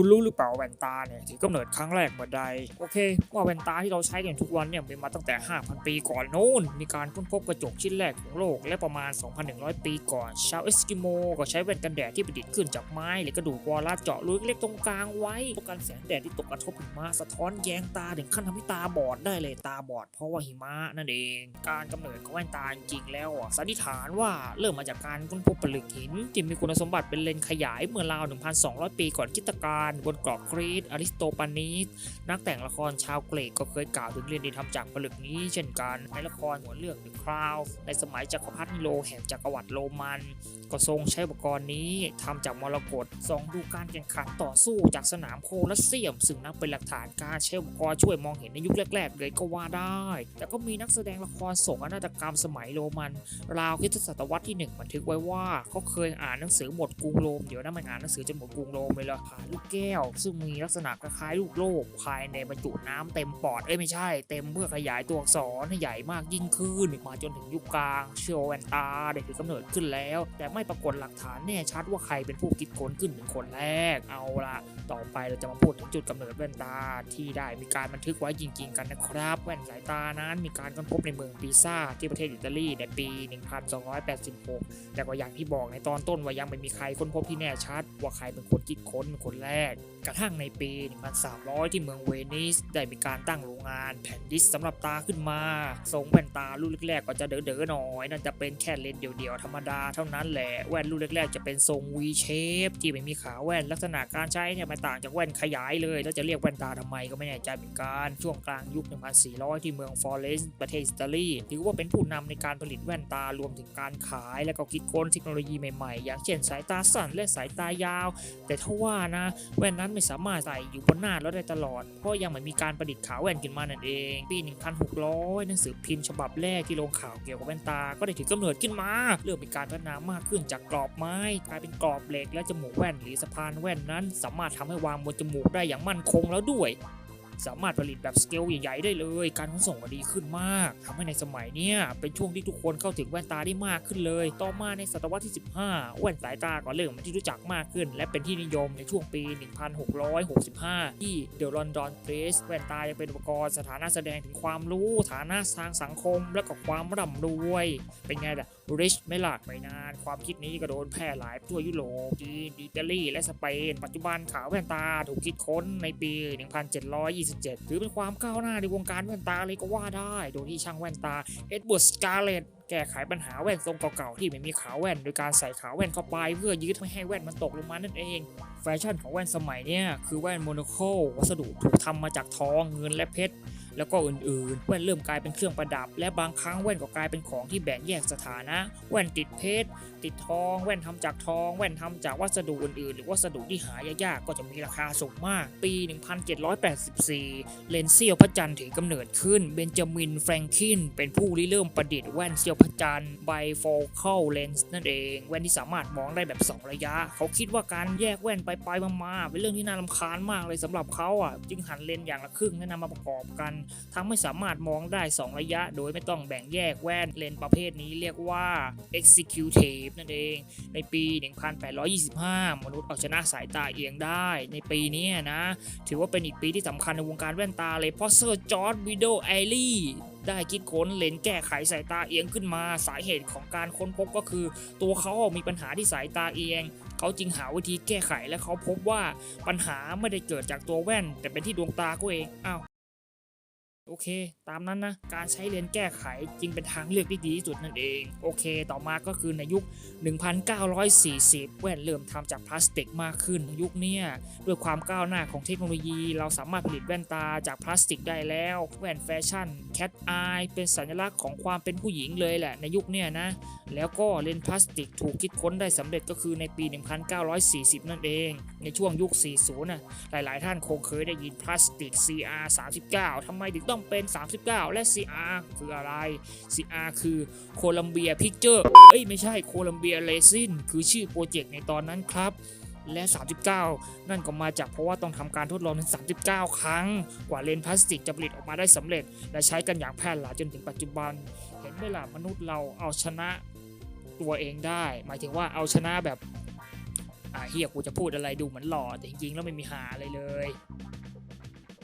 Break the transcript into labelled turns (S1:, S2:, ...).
S1: คุณรู้หรือเปล่าแว่นตาเนี่ยถือกำเนิดครั้งแรกเมื่อใด โอเค ว่าแว่นตาที่เราใช้กันทุกวันเนี่ยมีมาตั้งแต่ 5,000 ปีก่อนโน้น มีการค้นพบกระจกชิ้นแรกของโลก และประมาณ 2,100 ปีก่อน ชาวเอสกิโมก็ใช้แว่นกันแดดที่ประดิษฐ์ขึ้นจากไม้หรือกระดูกวอลลัสเจาะรูเล็กๆตรงกลางไว้ป้องกันแสงแดดที่ตกกระทบหิมะสะท้อนแยงตาถึงขั้นทำให้ตาบอดได้เลยตาบอด เพราะว่าหิมะนั่นเอง การกำเนิดของแว่นตาจริงๆแล้วสันนิษฐานว่าเริ่มมาจากการค้นพบผลึกหินที่มีคุณสมบัติเป็นเลนขยายเมื่อราว 1,200 ปีก่อนคริตกาลบนเกาะกรีซอริสโตปานีสนักแต่งละครชาวเกรกก็เคยกล่าวถึงเรียนดีทำจากผลึกนี้เช่นกันในละครหัวเรื่อง The Crown ในสมัยจักรพรรดิโรแห่งจักรวรรดิโรมัน ก็ทรงใช้อุปกรณ์นี้ทำจากมรกตส่องดูการแข่งขันต่อสู้จากสนามโคลอสเซียม ซึ่งนับเป็นหลักฐานการใช้อุปกรณ์ช่วยมองเห็นในยุคแรก ๆ เลยก็ว่าได้ แต่ก็มีนักแสดงละครส่งอนาตกรรมสมัยโรมัน ราวคริสตศตวรรษที่หนึ่งบันทึกไว้ว่าเขาเคยอ่านหนังสือหมดกรุงโรมเดี๋ยวนะมันอ่านหนังสือจนหมดกรุงโรมเลยละผ่านลูกแกว ซึ่งมีลักษณะคล้ายลูกโลกภายในบรรจุน้ำเต็มปอด เอ้ยไม่ใช่ เต็มเพื่อขยายตัวอักษรให้ใหญ่มากยิ่งขึ้น มาจนถึงยุคกลาง เชื่อว่าแวนตาได้ถือกำเนิดขึ้นแล้ว แต่ไม่ปรากฏหลักฐานแน่ชัดว่าใครเป็นผู้คิดค้นขึ้นเป็นคนแรก เอาละต่อไปเราจะมาพูดถึงจุดกำเนิดแว่นตาที่ได้มีการบันทึกไว้จริง ๆ กันนะครับ แว่นสายตานั้นมีการค้นพบในเมืองปิซ่าที่ประเทศอิตาลีในปี 1286 แต่ก็อย่างที่บอกในตอนต้นว่ายังไม่มีใครค้นพบที่แน่ชัด ว่าใครเป็นคนคิดค้นเป็นคนแรก กระทั่งในปี 1300 ที่เมืองเวนิส ได้มีการตั้งโรงงานแผ่นดิสสำหรับตาขึ้นมา ทรงแว่นตารุ่นแรกๆก็จะเด๋อๆหน่อย นั่นจะเป็นแค่เลนส์เดียวๆธรรมดาเท่านั้นแหละ แว่นรุ่นแรกๆจะเป็นทรง V shape ที่ไม่มีขาแว่นลักษณะการใช้เนี่ยมันต่างจากแว่นขยายเลย แล้วจะเรียกแว่นตาทำไมก็ไม่แน่ใจเหมือนกันช่วงกลางยุค 1400 ที่เมืองฟลอเรนซ์ประเทศอิตาลีถือว่าเป็นผู้นำในการผลิตแว่นตารวมถึงการขาย และก็คิดค้นเทคโนโลยีใหม่ๆ อย่างเช่นสายตาสั้นและสายตายาว แต่ถ้าว่านะแว่นนั้นไม่สามารถใส่อยู่บนหน้าเราได้ตลอด เพราะยังไม่มีการประดิษฐ์ขาแว่นขึ้นมานั่นเอง ปี 1600 หนังสือพิมพ์ฉบับแรกที่ลงข่าวเกี่ยวกับแว่นตา ก็ได้ถือกำเนิดขึ้นมา เริ่มมีการพัฒนามากขึ้นจากกรอบไม้กลายเป็นกรอบเหล็กและจมูกแว่นหรือสะพานแว่นนั้น สามารถทำให้วางบนจมูกได้อย่างมั่นคงแล้วด้วย สามารถผลิตแบบสเกลใหญ่ๆได้เลย การขนส่งก็ดีขึ้นมากทำให้ในสมัยเนี้ยเป็นช่วงที่ทุกคนเข้าถึงแว่นตาได้มากขึ้นเลย ต่อมาในศตวรรษที่ 15 แว่นสายตาก็เริ่มเป็นที่รู้จักมากขึ้น และเป็นที่นิยมในช่วงปี 1665 ที่เดลอนดอนเฟสแว่นตายังเป็นอุปกรณ์สถานะแสดงถึงความรู้ ฐานะทางสังคม และก็ความร่ำรวย เป็นไงล่ะ ริชไม่หลักไม่นาน ความคิดนี้ก็โดนแพร่หลายทั่วยุโรปจีนอิตาลีและสเปน ปัจจุบันขาวแว่นตาถูกคิดค้นในปี 1727 ถือเป็นความก้าวหน้าในวงการแว่นตาเลยก็ว่าได้ โดยที่ช่างแว่นตาเอ็ดเวิร์ดสกาเลตแก้ไขปัญหาแว่นทรงเก่าๆที่ไม่มีขาแว่น โดยการใส่ขาแว่นเข้าไป เพื่อยืดไม่ให้แว่นมันตกลงมานั่นเอง แฟชั่นของแว่นสมัยนี้คือแว่นโมโนโคลวัสดุถูกทำมาจากทองเงินและเพชร แล้วก็อื่นๆ แว่นเริ่มกลายเป็นเครื่องประดับ และบางครั้งแว่นก็กลายเป็นของที่แบ่งแยกสถานะ แว่นติดเพชรติดทอง แว่นทำจากทอง แว่นทำจากวัสดุอื่นๆ หรือวัสดุที่หายากๆก็จะมีราคาสูงมาก ปี 1784 เลนส์เซียวพระจันทร์ถือกำเนิดขึ้น เบนจามิน แฟรงคิน เป็นผู้ริเริ่มประดิษฐ์แว่นเซียวพระจันทร์ไบโฟคัลเลนส์นั่นเอง แว่นที่สามารถมองได้แบบ 2 ระยะ เขาคิดว่าการแยกแว่นไปไปๆมาๆเป็นเรื่องที่น่ารำคาญมากเลยสำหรับเขาอะจึงหันเลนส์อย่างละครึ่งและนำมาประกอบกันทั้งไม่สามารถมองได้ 2 ระยะ โดยไม่ต้องแบ่งแยกแว่นเลนส์ประเภทนี้เรียกว่า executive นั่นเอง ในปี 1825 มนุษย์เอาชนะสายตาเอียงได้ในปีนี้นะ ถือว่าเป็นอีกปีที่สำคัญในวงการแว่นตาเลยเพราะเซอร์จอร์ดวิดโอไอลี่ได้คิดค้นเลนแก้ไขสายตาเอียงขึ้นมา สาเหตุของการค้นพบก็คือ ตัวเขามีปัญหาที่สายตาเอียง เขาจึงหาวิธีแก้ไขและเขาพบว่าปัญหาไม่ได้เกิดจากตัวแว่น แต่เป็นที่ดวงตาเขาเองอ้าว โอเค ตามนั้นนะ การใช้เลนส์แก้ไขจึงเป็นทางเลือกที่ดีที่สุดนั่นเอง โอเค ต่อมาก็คือในยุค 1940 แว่นเริ่มทำจากพลาสติกมากขึ้น ยุคนี้ด้วยความก้าวหน้าของเทคโนโลยี เราสามารถผลิตแว่นตาจากพลาสติกได้แล้ว แว่นแฟชั่น Cat Eye เป็นสัญลักษณ์ของความเป็นผู้หญิงเลยแหละในยุคนี้นะ แล้วก็เลนส์พลาสติกถูกคิดค้นได้สำเร็จก็คือในปี 1940 นั่นเอง ในช่วงยุค 40นะหลาย ๆ ท่านคงเคยได้ยินพลาสติก CR 39ทำไมถึงต้องเป็น 39 และ CR คืออะไร CR คือโคลัมเบียพิกเจอร์เอ้ยไม่ใช่โคลัมเบียเ s ซินคือชื่อโปรเจกต์ในตอนนั้นครับและ 39 นั่นก็มาจากเพราะว่าต้องทำการทดลองถึง 39 ครั้ง กว่าเลนส์พลาสติกจะผลิตออกมาได้สำเร็จ และใช้กันอย่างแพร่หลายจนถึงปัจจุบัน เห็นไหมล่ะมนุษย์เราเอาชนะตัวเองได้ หมายถึงว่าเอาชนะแบบอ่าเฮียกูจะพูดอะไรดูเหมือนหล่อแต่จริงๆแล้วไม่มีหาอะไรเลย